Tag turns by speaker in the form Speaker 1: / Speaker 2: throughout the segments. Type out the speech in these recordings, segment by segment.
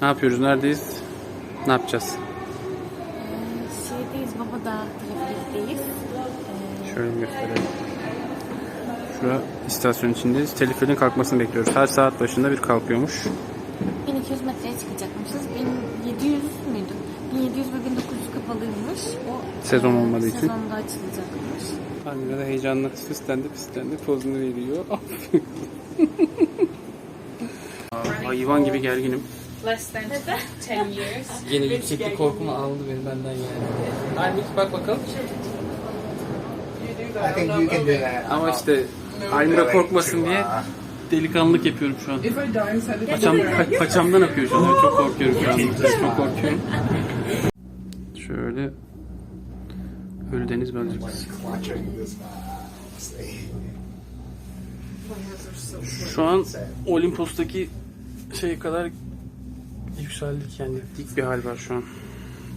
Speaker 1: Ne yapıyoruz? Neredeyiz? Ne yapacağız?
Speaker 2: Şeydeyiz, Baba'da trafikteyiz.
Speaker 1: Şöyle bir gösterelim. Şura istasyon içindeyiz. Teleferin kalkmasını bekliyoruz. Her saat başında bir kalkıyormuş.
Speaker 2: 1200 metreye çıkacakmışız. 1700 müydü? 1700 ve 1900 kapalıymış. O
Speaker 1: Sezon
Speaker 2: e,
Speaker 1: olmadığı için.
Speaker 2: Sezonda açılacakmış.
Speaker 1: Anne de heyecanla süslendi püslendi pozunu veriyor. Hayvan gibi gerginim.
Speaker 3: Less than 10 years.
Speaker 1: Yine yükseklik korkumu aldı beni benden yani. Halbuki bak bakalım.
Speaker 4: I think you can do that.
Speaker 1: Ama işte Almira korkmasın diye delikanlılık yapıyorum şu an. Paçam, pa- paçamdan akıyor şu an. Çok korkuyorum şu an. Çok korkuyorum. Şöyle Ölü deniz bölgesi. Şu an Olimpos'taki şey kadar yükseldik yani dik bir hal var şu an.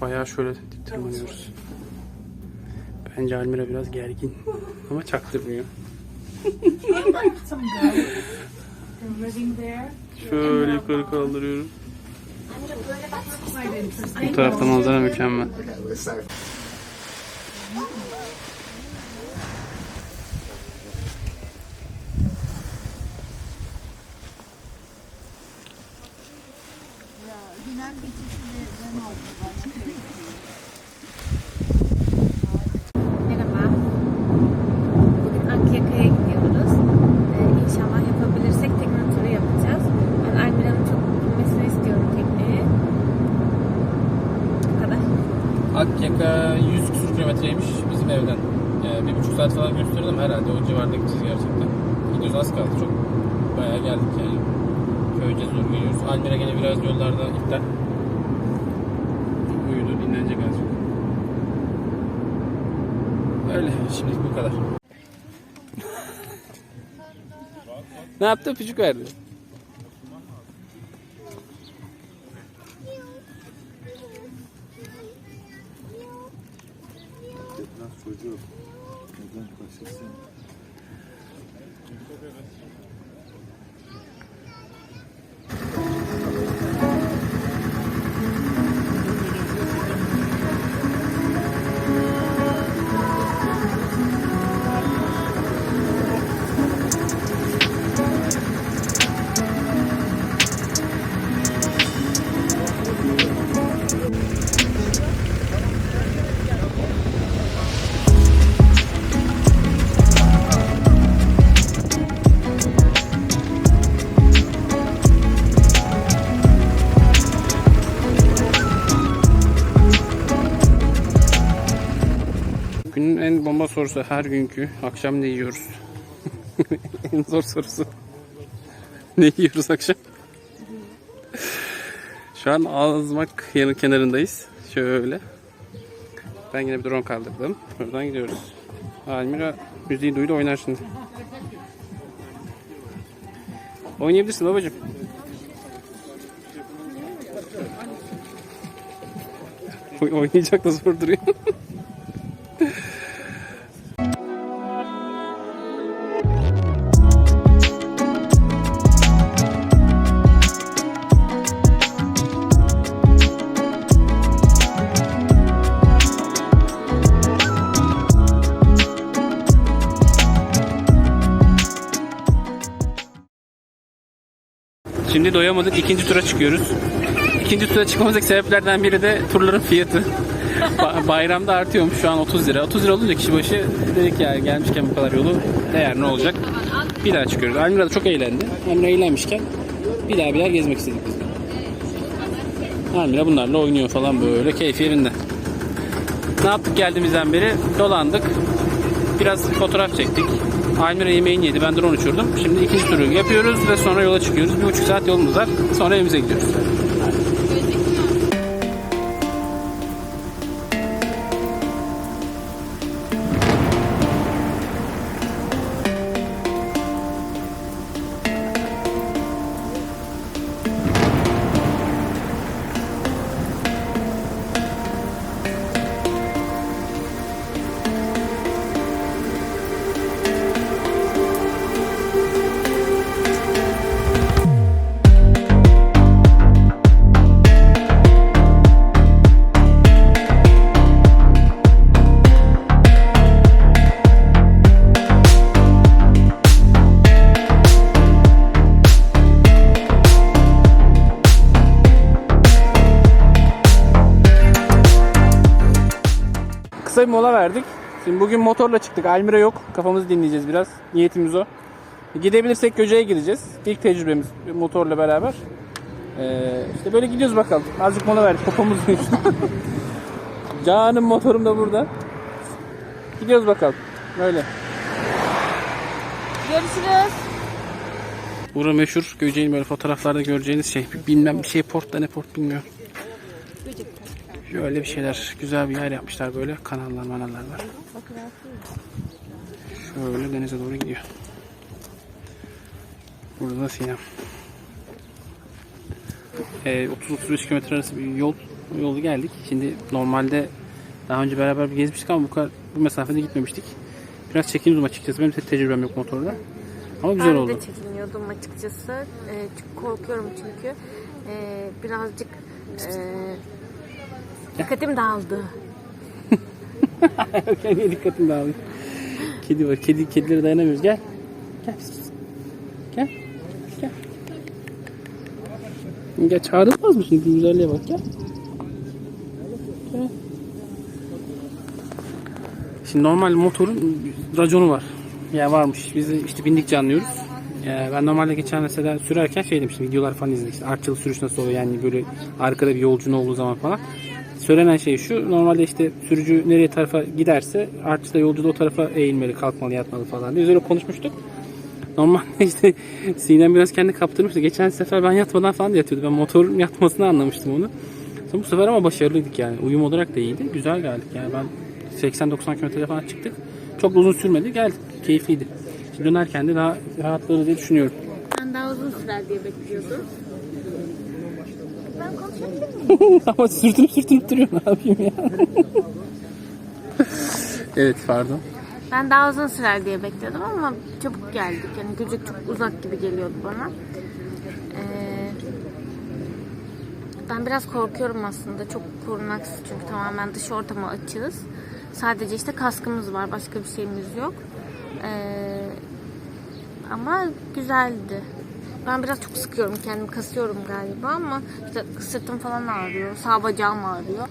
Speaker 1: Bayağı şöyle dik tırmanıyoruz. Bence Almira biraz gergin ama çaktırmıyor. Şöyle yukarı kaldırıyorum. Bu tarafta manzara mükemmel.
Speaker 4: Okay, let's say
Speaker 2: Merhaba. Bugün Akyaka'ya gidiyoruz. Ee, inşallah yapabilirsek tekne turu yapacağız. Ben Almira'nın çok bilmesini istiyorum tekneyi. Bu kadar.
Speaker 1: Akyaka 100 küsur kilometreymiş bizim evden. Yani bir buçuk saat falan gösteriyor ama herhalde o civarda gideceğiz gerçekten. Gidiyoruz az kaldı çok. Bayağı geldik yani. Köyce zor geliyoruz. Almira gene biraz yollarda iptal. Uyudu dinlenecek azıcık. Öyle şimdilik bu kadar. ne yaptı? Öpücük verdi. Günün en bomba sorusu her günkü akşam ne yiyoruz? en zor sorusu. ne yiyoruz akşam? Şu an Azmak yanı kenarındayız. Şöyle. Ben yine bir drone kaldırdım. Buradan gidiyoruz. Almira müziği duydu oynar şimdi. Oynayabilirsin babacığım. Oy- Oynayacak da zor duruyor. Doyamadık. ikinci tura çıkıyoruz. İkinci tura çıkmamızdaki sebeplerden biri de turların fiyatı. Ba- bayramda artıyormuş şu an 30 lira. 30 lira olunca kişi başı dedik ya gelmişken bu kadar yolu değer ne olacak? Bir daha çıkıyoruz. Almira da çok eğlendi. Almira eğlenmişken bir daha bir yer gezmek istedik biz de. Almira bunlarla oynuyor falan böyle keyfi yerinde. Ne yaptık geldiğimizden beri? Dolandık. Biraz fotoğraf çektik. Almira yemeğini yedi. Ben drone uçurdum. Şimdi ikinci turu yapıyoruz ve sonra yola çıkıyoruz. Bir buçuk saat yolumuz var. Sonra evimize gidiyoruz. Kısa bir mola verdik. Şimdi bugün motorla çıktık. Almira yok. Kafamızı dinleyeceğiz biraz. Niyetimiz o. Gidebilirsek Göce'ye gideceğiz. İlk tecrübemiz motorla beraber. Ee, işte böyle gidiyoruz bakalım. Azıcık mola verdik. Kafamız. Canım motorum da burada. Gidiyoruz bakalım. Böyle.
Speaker 2: Görüşürüz.
Speaker 1: Bura meşhur Göce'nin böyle fotoğraflarda göreceğiniz şey. Bilmem bir şey port da ne port bilmiyorum. Şöyle bir şeyler. Güzel bir yer yapmışlar böyle. Kanallar manallar var. Şöyle denize doğru gidiyor. Burada da Sinem. Ee, 30-35 kilometre arası bir yol yolu geldik. Şimdi normalde daha önce beraber bir gezmiştik ama bu kadar bu mesafede gitmemiştik. Biraz çekiniyordum açıkçası. Benim tecrübem yok motorda. Ama güzel
Speaker 2: ben
Speaker 1: oldu.
Speaker 2: de çekiniyordum açıkçası. Ee, korkuyorum çünkü. Ee, birazcık ee, dikkatim dağıldı.
Speaker 1: Kendine dikkatin dağılıyor. Kedi var. Kedi, kedilere dayanamıyoruz. Gel. Gel. Gel. Gel. Gel çağrılmaz mı şimdi? Güzelliğe bak gel. Gel. Şimdi normal motorun raconu var. Ya varmış. Biz işte bindikçe anlıyoruz. Ben normalde geçen mesela sürerken şey demiştim videolar falan izledik. İşte artçılı sürüş nasıl oluyor yani böyle arkada bir yolcunun olduğu zaman falan. Söylenen şey şu normalde işte sürücü nereye tarafa giderse artçı da yolcu da o tarafa eğilmeli, kalkmalı, yatmalı falan diye. Biz öyle konuşmuştuk. Normalde işte Sinem biraz kendi kaptırmıştı. Geçen sefer ben yatmadan falan da yatıyordu. Ben motorun yatmasını anlamıştım onu. Sonra bu sefer ama başarılıydık yani. Uyum olarak da iyiydi. Güzel geldik yani ben 80-90 kilometre falan çıktık. Çok uzun sürmedi. Geldik. Keyifliydi. Şimdi dönerken de daha rahatlarız diye düşünüyorum.
Speaker 2: Ben daha uzun sürer diye bekliyordum. Ben konuşabilir miyim?
Speaker 1: Ama sürtünüp sürtünüp duruyor. Ne yapayım ya? evet pardon.
Speaker 2: Ben daha uzun sürer diye bekliyordum ama çabuk geldik. Yani Gülcük çok uzak gibi geliyordu bana. Ee, ben biraz korkuyorum aslında. Çok korunaksız çünkü tamamen dış ortama açığız. Sadece işte kaskımız var. Başka bir şeyimiz yok. Ee, ama güzeldi. Ben biraz çok sıkıyorum kendimi kasıyorum galiba ama işte sırtım falan ağrıyor. Sağ bacağım ağrıyor.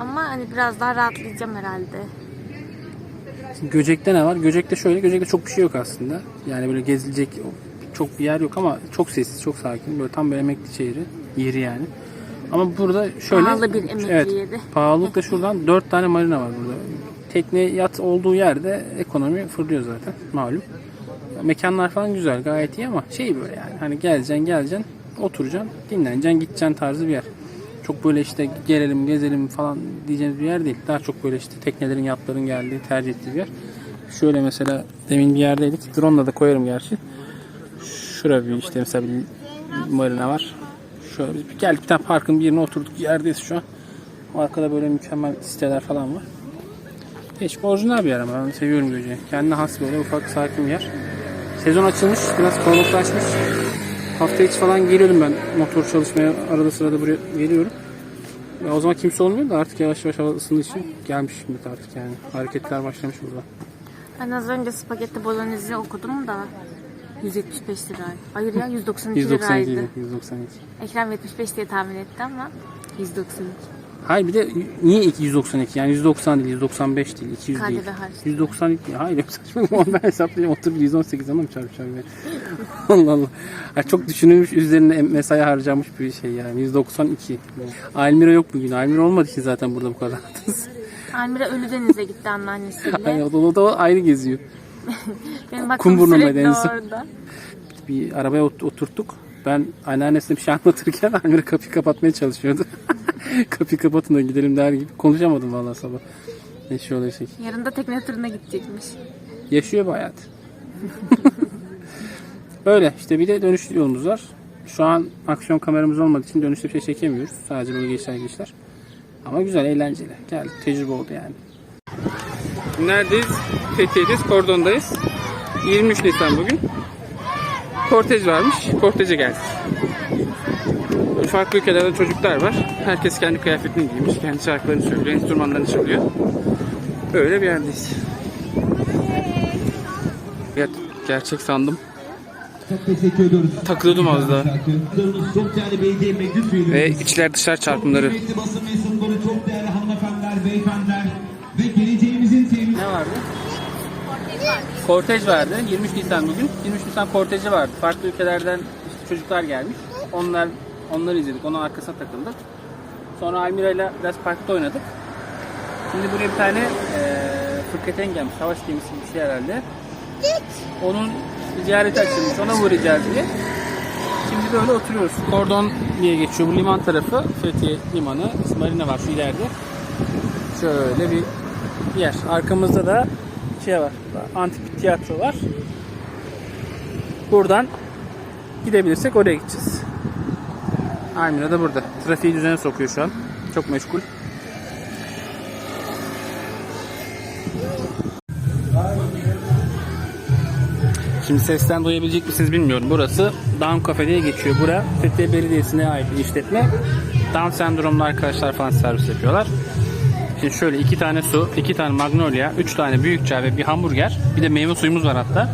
Speaker 2: Ama hani biraz daha rahatlayacağım herhalde.
Speaker 1: Göcek'te ne var? Göcek'te şöyle, Göcek'te çok bir şey yok aslında. Yani böyle gezilecek çok bir yer yok ama çok sessiz, çok sakin. Böyle tam bir emekli şehri, yeri yani. Ama burada şöyle...
Speaker 2: Pahalı bir emekli
Speaker 1: evet,
Speaker 2: yeri.
Speaker 1: Pahalılık da şuradan dört tane marina var burada. Tekne yat olduğu yerde ekonomi fırlıyor zaten malum. Mekanlar falan güzel gayet iyi ama şey böyle yani hani geleceksin geleceksin oturacaksın dinleneceksin gideceksin tarzı bir yer. Çok böyle işte gelelim gezelim falan diyeceğimiz bir yer değil. Daha çok böyle işte teknelerin yatların geldiği tercih ettiği bir yer. Şöyle mesela demin bir yerdeydik. Drone'la da koyarım gerçi. Şurada bir işte mesela bir marina var. Şöyle biz geldik bir tane parkın bir yerine oturduk yerdeyiz şu an. Arkada böyle mükemmel siteler falan var. Hiç orijinal bir yer ama ben seviyorum Göce'yi. Kendine has böyle ufak sakin bir yer. Sezon açılmış, biraz kalabalıklaşmış. Hafta içi falan geliyordum ben motor çalışmaya arada sırada buraya geliyorum. Ve o zaman kimse olmuyor da artık yavaş yavaş hava ısındığı için gelmiş şimdi artık yani. Hareketler başlamış burada.
Speaker 2: Ben az önce spagetti bolognese okudum da 175 lira. Hayır ya 192
Speaker 1: 192
Speaker 2: liraydı.
Speaker 1: idi, 192.
Speaker 2: Ekrem 75 diye tahmin etti ama 192.
Speaker 1: Hayır bir de niye 192 yani 190 değil 195 değil 200
Speaker 2: KDV
Speaker 1: değil.
Speaker 2: hariç.
Speaker 1: 192 hayır saçma ama ben hesaplayayım oturup 118 ama mı çarpacağım ya. Allah Allah. Ha, çok düşünülmüş üzerine mesai harcamış bir şey yani 192. Almira yok bugün. Almira olmadı ki zaten burada bu kadar.
Speaker 2: Almira Ölüdeniz'e gitti anneannesiyle.
Speaker 1: Hayır, o da, o da ayrı geziyor.
Speaker 2: Benim aklım sürekli
Speaker 1: en son.
Speaker 2: orada.
Speaker 1: Bir arabaya ot- oturttuk. Ben anneannesine bir şey anlatırken Almira kapıyı kapatmaya çalışıyordu. kapıyı kapatın da gidelim der gibi. Konuşamadım vallahi sabah. Ne şey oluyor şey.
Speaker 2: Yarın da tekne turuna gidecekmiş.
Speaker 1: Yaşıyor bu hayat. Böyle işte bir de dönüş yolumuz var. Şu an aksiyon kameramız olmadığı için dönüşte bir şey çekemiyoruz. Sadece böyle geçer geçler. Ama güzel, eğlenceli. Geldik, tecrübe oldu yani. Neredeyiz? Fethiye'deyiz, Kordon'dayız. 23 Nisan bugün. Kortej varmış, korteje geldik farklı ülkelerde çocuklar var. Herkes kendi kıyafetini giymiş, kendi şarkılarını söylüyor, enstrümanlarını çalıyor. Öyle bir yerdeyiz. Evet, gerçek sandım.
Speaker 5: Çok.
Speaker 1: Takılıyordum az daha. Ve içler dışlar çarpımları.
Speaker 5: Ne vardı?
Speaker 1: Kortej vardı. 23 Nisan bugün. 23 Nisan korteji vardı. Farklı ülkelerden çocuklar gelmiş. Onlar onları izledik. Onun arkasına takıldık. Sonra Almira ile biraz parkta oynadık. Şimdi buraya bir tane eee fırkateyn gelmiş. Savaş gemisi bir şey herhalde. Onun ziyareti açılmış. Ona uğrayacağız diye. Şimdi böyle oturuyoruz. Kordon diye geçiyor. Bu liman tarafı. Fethiye Limanı. Marina var şu ileride. Şöyle bir yer. Arkamızda da şey var. Antik bir tiyatro var. Buradan gidebilirsek oraya gideceğiz. Almira da burada. Trafiği düzene sokuyor şu an. Çok meşgul. Şimdi sesten duyabilecek misiniz bilmiyorum. Burası Down Cafe diye geçiyor. Bura Fethiye Belediyesi'ne ait bir işletme. Down sendromlu arkadaşlar falan servis yapıyorlar. Şimdi şöyle iki tane su, iki tane magnolia, üç tane büyük çay ve bir hamburger. Bir de meyve suyumuz var hatta.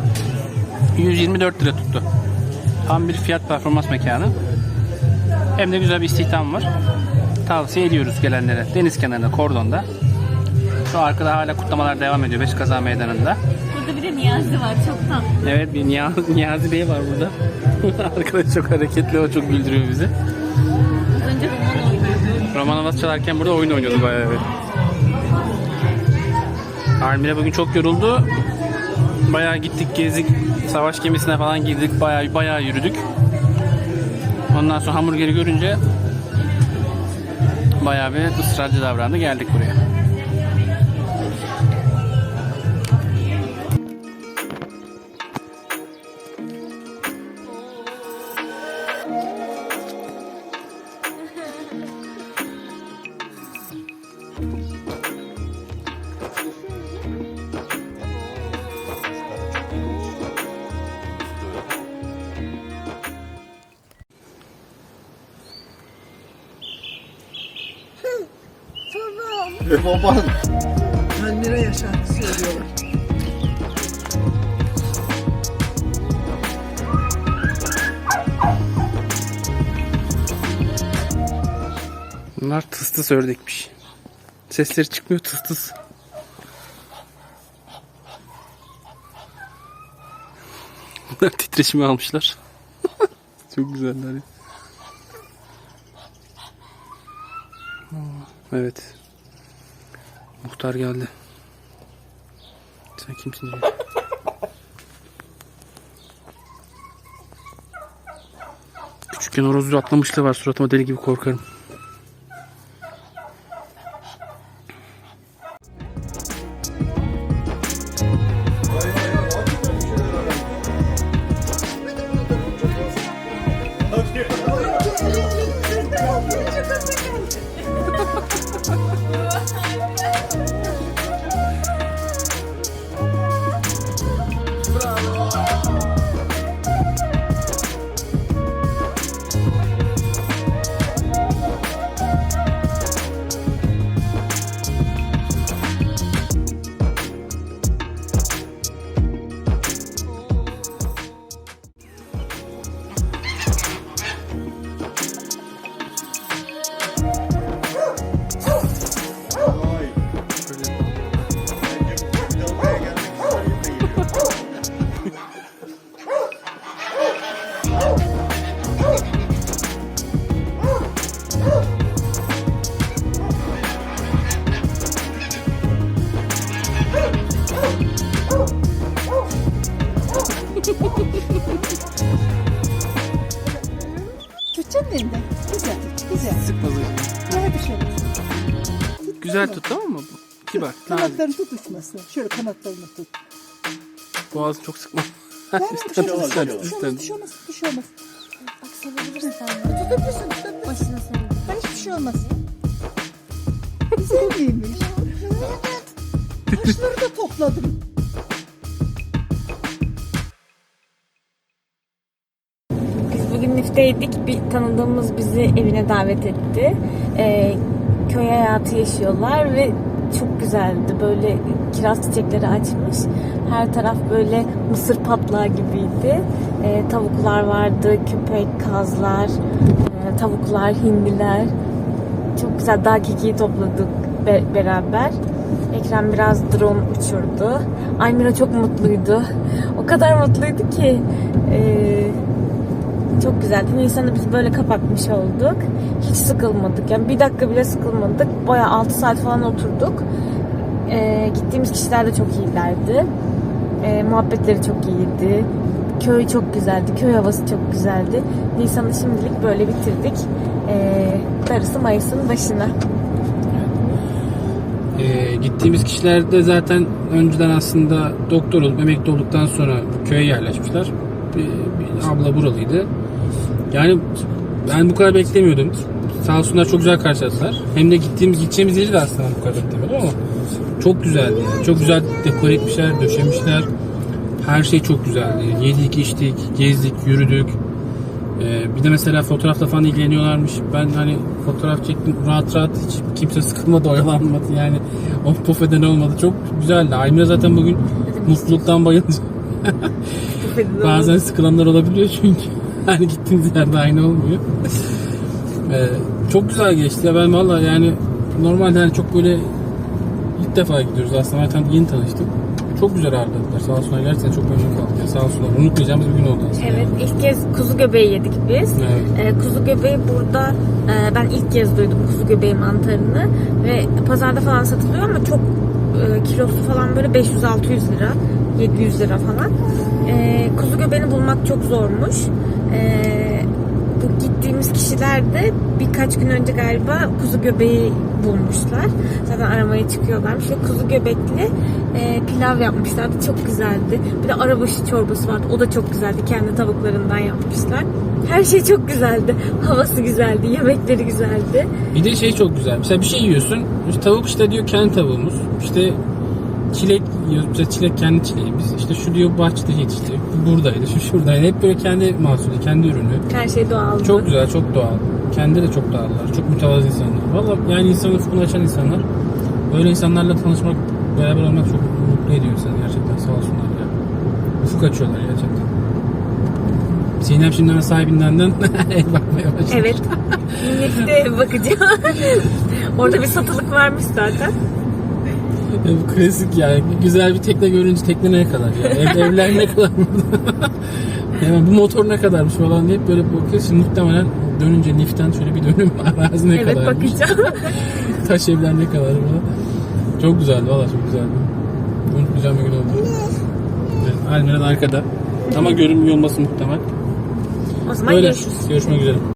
Speaker 1: 124 lira tuttu. Tam bir fiyat performans mekanı. Hem de güzel bir istihdam var. Tavsiye ediyoruz gelenlere. Deniz kenarında, kordonda. Şu arkada hala kutlamalar devam ediyor Beş Kaza Meydanı'nda.
Speaker 2: Burada bir de Niyazi var çok tatlı.
Speaker 1: Evet bir Niyazi, Niyazi Bey var burada. Arkadaş çok hareketli o çok güldürüyor bizi.
Speaker 2: Az önce roman oynuyordu.
Speaker 1: Roman havası çalarken burada oyun oynuyordu bayağı evet. Armine bugün çok yoruldu. Bayağı gittik gezdik. Savaş gemisine falan girdik. Bayağı bayağı yürüdük. Ondan sonra hamburgeri görünce bayağı bir ısrarcı davrandı. Geldik buraya.
Speaker 4: Baban.
Speaker 6: Almira yaşar söylüyorlar.
Speaker 1: Bunlar tıs tıs ördekmiş. Sesleri çıkmıyor tıs tıs. Bunlar titreşimi almışlar. Çok güzeller. Evet. Muhtar geldi. Sen kimsin diyor. Küçükken horozu atlamışlığı var suratıma deli gibi korkarım.
Speaker 6: Güzel
Speaker 1: tut tamam mı? Kibar. nazik.
Speaker 6: Kanatların tut uçmasın. Şöyle kanatlarını tut.
Speaker 1: Boğazı çok sıkma.
Speaker 6: Ben bir şey olmaz.
Speaker 1: Üstten,
Speaker 6: Bir şey
Speaker 1: üstten.
Speaker 6: olmaz, bir şey olmaz, bir şey olmaz.
Speaker 2: Bak sevebilirsin sen.
Speaker 6: Tutabilirsin, tutabilirsin.
Speaker 2: Başına sevebilirsin.
Speaker 6: Ben hiçbir şey olmaz. Güzel miymiş? Taşları da topladım.
Speaker 2: Biz bugün Nif'teydik. Bir tanıdığımız bizi evine davet etti. Ee, köy hayatı yaşıyorlar ve çok güzeldi. Böyle kiraz çiçekleri açmış. Her taraf böyle mısır patlağı gibiydi. Ee, tavuklar vardı, köpek, kazlar, e, tavuklar, hindiler. Çok güzel dağ kekiği topladık be- beraber. Ekrem biraz drone uçurdu. Aymira çok mutluydu. O kadar mutluydu ki. Ee, çok güzeldi. Nisan'ı biz böyle kapatmış olduk. Hiç sıkılmadık. Yani bir dakika bile sıkılmadık. Baya 6 saat falan oturduk. Ee, gittiğimiz kişiler de çok iyilerdi. Ee, muhabbetleri çok iyiydi. Köy çok güzeldi. Köy havası çok güzeldi. Nisan'ı şimdilik böyle bitirdik. Ee, darısı Mayıs'ın başına.
Speaker 1: Ee, gittiğimiz kişiler de zaten önceden aslında doktor olup emekli olduktan sonra köye yerleşmişler. Bir, bir abla buralıydı. Yani ben bu kadar beklemiyordum. Sağ olsunlar çok güzel karşıladılar. Hem de gittiğimiz gideceğimiz yeri de aslında bu kadar beklemiyordum ama çok güzeldi. Yani. Çok güzel dekore etmişler, döşemişler. Her şey çok güzeldi. Yedik, içtik, gezdik, yürüdük. Ee, bir de mesela fotoğrafla falan ilgileniyorlarmış. Ben hani fotoğraf çektim rahat rahat hiç kimse sıkılmadı, oyalanmadı yani. Of puf eden olmadı. Çok güzeldi. Aymira zaten bugün mutluluktan bayıldı. Bazen sıkılanlar olabiliyor çünkü. Hani gittiğiniz yerde aynı olmuyor. Ee, çok güzel geçti. Ya ben valla yani normalde hani çok böyle ilk defa gidiyoruz aslında. Zaten yeni tanıştık. Çok güzel ağırladılar. Sağ olsunlar gerçekten çok memnun kaldık. Yani sağ olsunlar. Unutmayacağımız bir gün oldu aslında.
Speaker 2: Evet ilk kez kuzu göbeği yedik biz.
Speaker 1: Evet.
Speaker 2: Ee, kuzu göbeği burada e, ben ilk kez duydum kuzu göbeği mantarını ve pazarda falan satılıyor ama çok e, kilosu falan böyle 500-600 lira 700 lira falan. E, kuzu göbeğini bulmak çok zormuş. E, bu gittiğimiz kişiler de birkaç gün önce galiba kuzu göbeği bulmuşlar. Zaten aramaya çıkıyorlarmış ve kuzu göbekli e, pilav yapmışlardı. Çok güzeldi. Bir de arabaşı çorbası vardı. O da çok güzeldi. Kendi tavuklarından yapmışlar. Her şey çok güzeldi. Havası güzeldi. Yemekleri güzeldi.
Speaker 1: Bir de şey çok güzel. Mesela bir şey yiyorsun. Tavuk işte diyor kendi tavuğumuz. İşte çilek yiyoruz. Mesela çilek kendi çileğimiz. İşte şu diyor bahçede yetişti. Bu buradaydı. Şu şuradaydı. Hep böyle kendi mahsulü, kendi ürünü.
Speaker 2: Her şey doğaldı.
Speaker 1: Çok güzel, çok doğal. Kendi de çok doğallar. Çok mütevazı insanlar. Valla yani insanın ufkunu açan insanlar. Böyle insanlarla tanışmak, beraber olmak çok mutlu ediyor insanı gerçekten. Sağ olsunlar ya. Ufuk açıyorlar gerçekten. Sinem şimdi hemen sahibinden el bakmaya başladı.
Speaker 2: Evet. Minnet'te bakacağım. Orada bir satılık varmış zaten.
Speaker 1: Bu klasik yani. Güzel bir tekne görünce tekne ne kadar ya? Ev, evler ne kadar burada? yani bu motor ne kadarmış falan diye böyle bakıyorsun. Şimdi muhtemelen dönünce liften şöyle bir dönüm arazi ne
Speaker 2: Evet
Speaker 1: kadarmış.
Speaker 2: bakacağım.
Speaker 1: Taş evler ne kadar falan. Çok güzeldi valla çok güzeldi. Unutmayacağım bir gün oldu. Evet, Almira da arkada. Ama görünmüyor olması muhtemel.
Speaker 2: O zaman
Speaker 1: Öyle.
Speaker 2: görüşürüz.
Speaker 1: Görüşmek üzere.